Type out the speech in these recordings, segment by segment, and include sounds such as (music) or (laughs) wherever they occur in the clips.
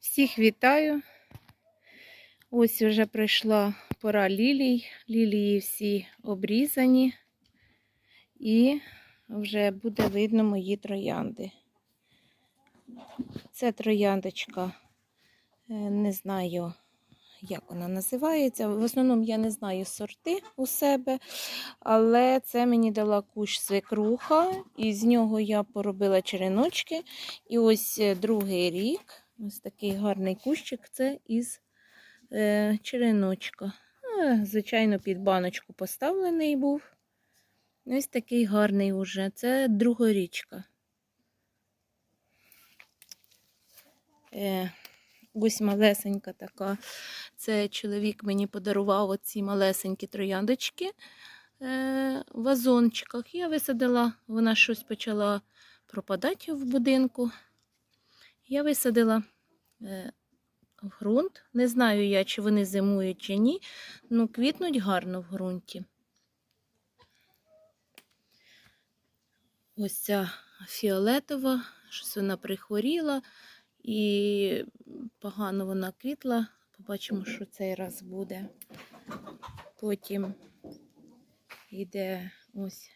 Всіх вітаю. Ось вже прийшла пора лілій. Лілії всі обрізані. І вже буде видно мої троянди. Це трояндочка, е, не знаю, як вона називається. В основному я не знаю сорти у себе, але це мені дала кущ свекруха, і з нього я поробила череночки. І ось е, другий рік, ось такий гарний кущик, це із е, череночка. Звичайно, під баночку поставлений був. Ось такий гарний уже. Це другорічка. Е, ось малесенька така. Це чоловік мені подарував оці малесенькі трояндочки е, в вазончиках. Я висадила, вона щось почала пропадати в будинку. Я висадила е, в ґрунт. Не знаю я, чи вони зимують, чи ні. Ну, квітнуть гарно в ґрунті. Ось ця фіолетова, щось вона прихворіла і погано вона квітла. Побачимо, що цей раз буде. Потім йде ось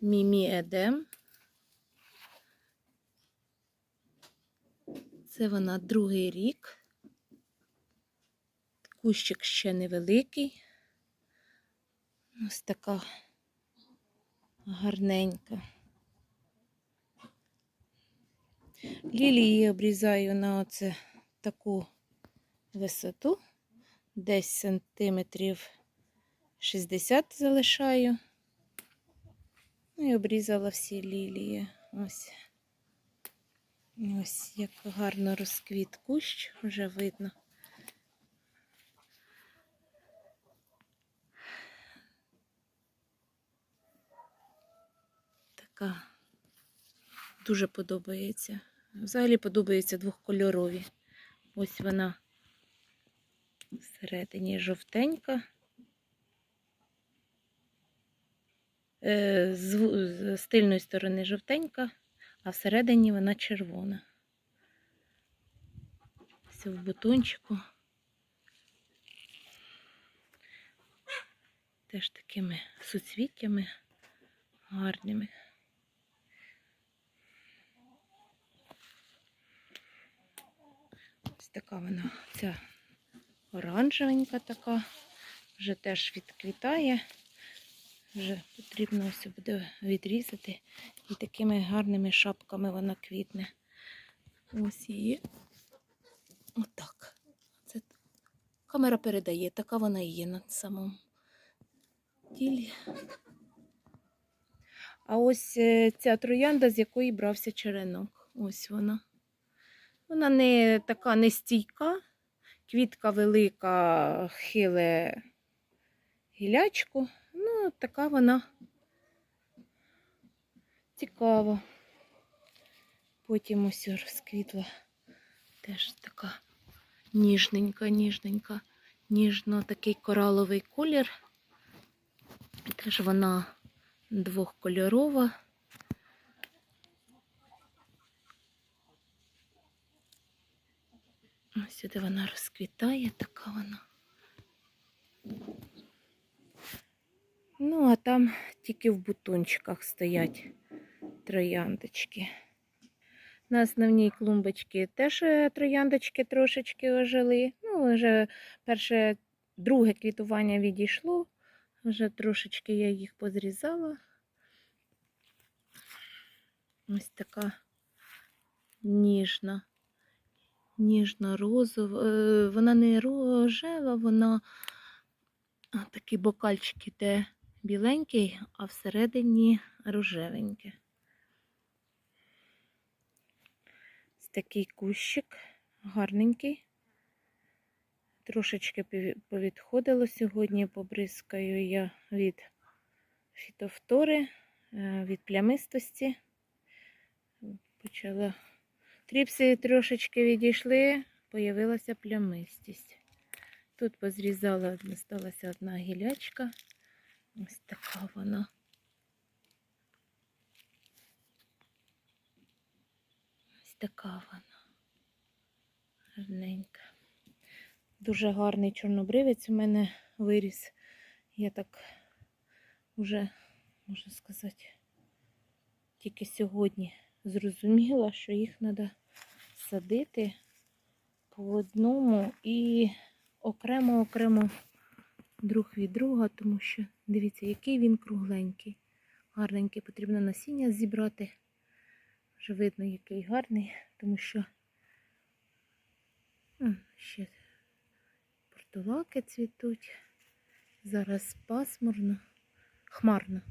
Мімі Едем. Це вона другий рік. Кущик ще невеликий. Ось така гарненька. Лілії обрізаю на оце таку висоту, десь сантиметрів 60 залишаю. Ну і обрізала всі лілії. Ось. Ось як гарно розквіт кущ, вже видно. Така дуже подобається. Взагалі подобається двохкольорові. Ось вона всередині жовтенька. Е, З, тильної сторони жовтенька, а всередині вона червона. Все в бутончику. Теж такими суцвіттями гарними. Ось така вона, ця оранжевенька така, вже теж відквітає. Вже потрібно ось буде відрізати. І такими гарними шапками вона квітне. Ось її. Отак. Це камера передає, така вона і є на самому тілі. А ось е, ця троянда, з якої брався черенок. Ось вона. Вона не така нестійка, квітка велика, хиле гілячку. Ну, така вона цікава. Потім ось розквітла теж така ніжненька, ніжненька, ніжно такий кораловий колір. Теж вона двохкольорова. Ось сюди вона розквітає, така вона. Ну, а там тільки в бутончиках стоять трояндочки. На основній клумбочці теж е, трояндочки трошечки ожили. Ну, вже перше, друге квітування відійшло. Вже трошечки я їх позрізала. Ось така ніжна, ніжно-розова. Е, Вона не рожева, вона а, такий бокальчик іде біленький, а всередині рожевеньке. Такий кущик гарненький. Трошечки повідходило сьогодні, побризкаю я від фітофтори, е, від плямистості. Почала тріпси трошечки відійшли, появилася плямистість. Тут позрізала, залишилася одна гілячка. Ось така вона. Така вона. Гарненька. Дуже гарний чорнобривець у мене виріс. Я так вже, можна сказати, тільки сьогодні зрозуміла, що їх треба садити по одному і окремо-окремо друг від друга, тому що дивіться, який він кругленький. Гарненький, потрібно насіння зібрати. Вже видно, який гарний, тому що ще портулаки цвітуть. Зараз пасмурно, хмарно.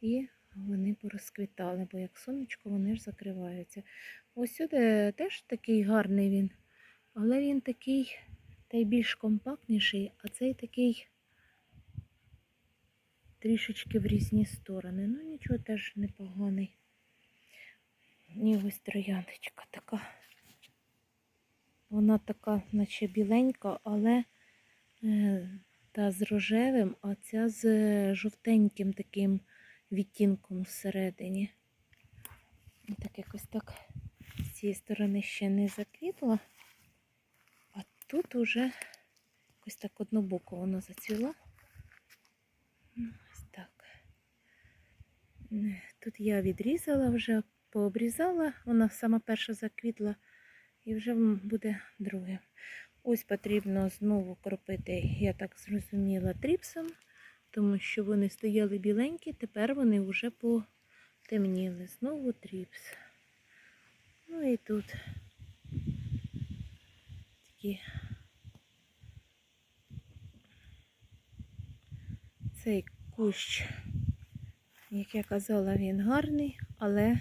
І вони порозквітали, бо як сонечко вони ж закриваються. Ось сюди теж такий гарний він, але він такий та й більш компактніший, а цей такий трішечки в різні сторони. Ну нічого теж непоганий. І ось трояндочка така. Вона така, наче біленька, але е, та з рожевим, а ця з е, жовтеньким таким відтінком всередині. Так якось так з цієї сторони ще не заквітла, а тут уже якось так однобоко воно зацвіло. Ну, Ось так. Е, Тут я відрізала вже, пообрізала, вона сама перша заквітла і вже буде друге. Ось потрібно знову кропити, я так зрозуміла, тріпсом, тому що вони стояли біленькі, тепер вони вже потемніли. Знову тріпс. Ну і тут такі цей кущ, як я казала, він гарний, але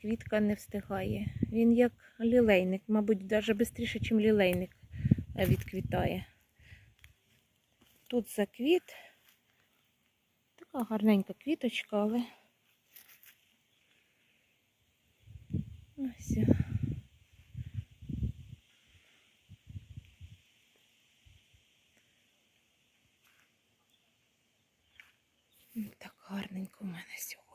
квітка не встигає. Він як лілейник, мабуть, навіть швидше, ніж лілейник е, відквітає. Тут заквіт. Така гарненька квіточка, але ось. Так гарненько у мене сьогодні.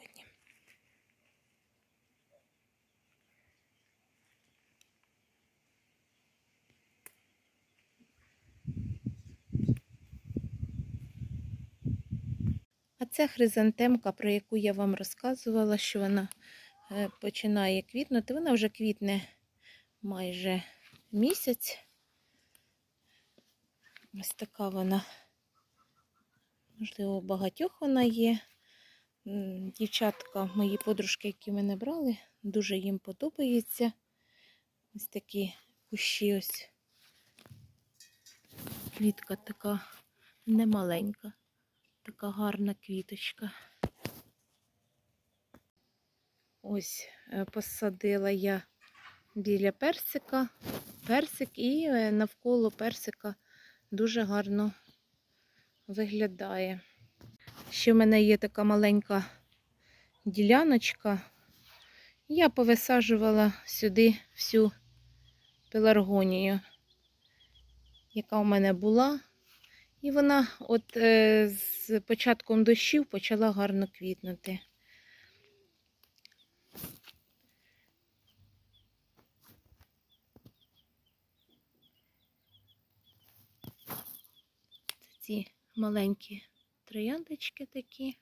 Це хризантемка, про яку я вам розказувала, що вона е, починає квітнути. Вона вже квітне майже місяць. Ось така вона. Можливо, багатьох вона є. Дівчатка, мої подружки, які мене брали, дуже їм подобається. Ось такі кущі ось. Квітка така немаленька. Така гарна квіточка. Ось е, посадила я біля персика, персик і е, навколо персика дуже гарно виглядає. Ще в мене є така маленька діляночка. Я повисаджувала сюди всю пеларгонію, яка у мене була. І вона от е, з початком дощів почала гарно квітнути. Це ці маленькі трояндочки такі.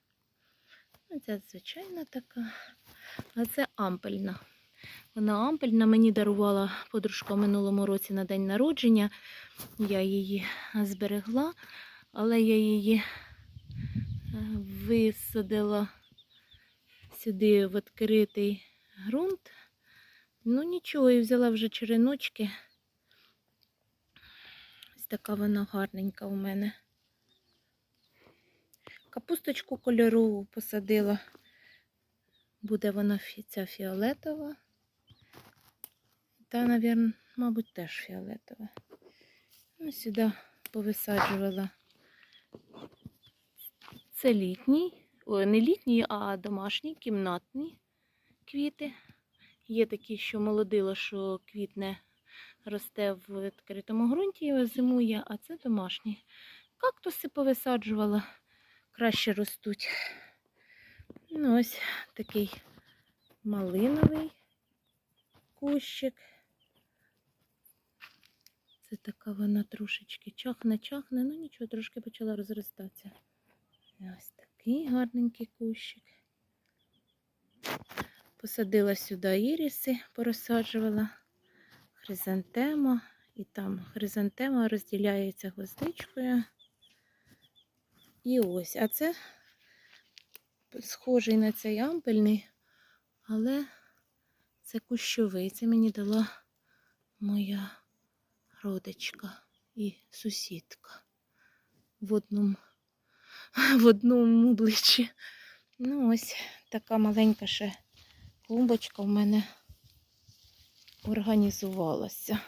Ну, Це звичайна така, а це ампельна. Вона ампельна мені дарувала подружка в минулому році на день народження. Я її зберегла, але я її е, висадила сюди в відкритий ґрунт. Ну нічого, і взяла вже череночки. Ось така вона гарненька у мене. Капусточку кольорову посадила. Буде вона ця фіолетова. Та, навірно, мабуть, теж фіолетова. Ну, сюди повисаджувала. Це літній, ой, не літній, а домашній, кімнатні квіти. Є такі, що молодило, що квітне росте в відкритому ґрунті і зимує, а це домашні. Кактуси повисаджувала, краще ростуть. Ну, ось такий малиновий кущик. Це така вона трошечки чахне-чахне, ну нічого, трошки почала розростатися. Ось такий гарненький кущик. Посадила сюди іріси, порозсаджувала, хризантема. І там хризантема розділяється гвоздичкою. І ось, а це схожий на цей ампельний, але це кущовий. Це мені дала моя родичка і сусідка в одному, (laughs) в одному обличчі. Ну, ось така маленька ще клумбочка в мене організувалася.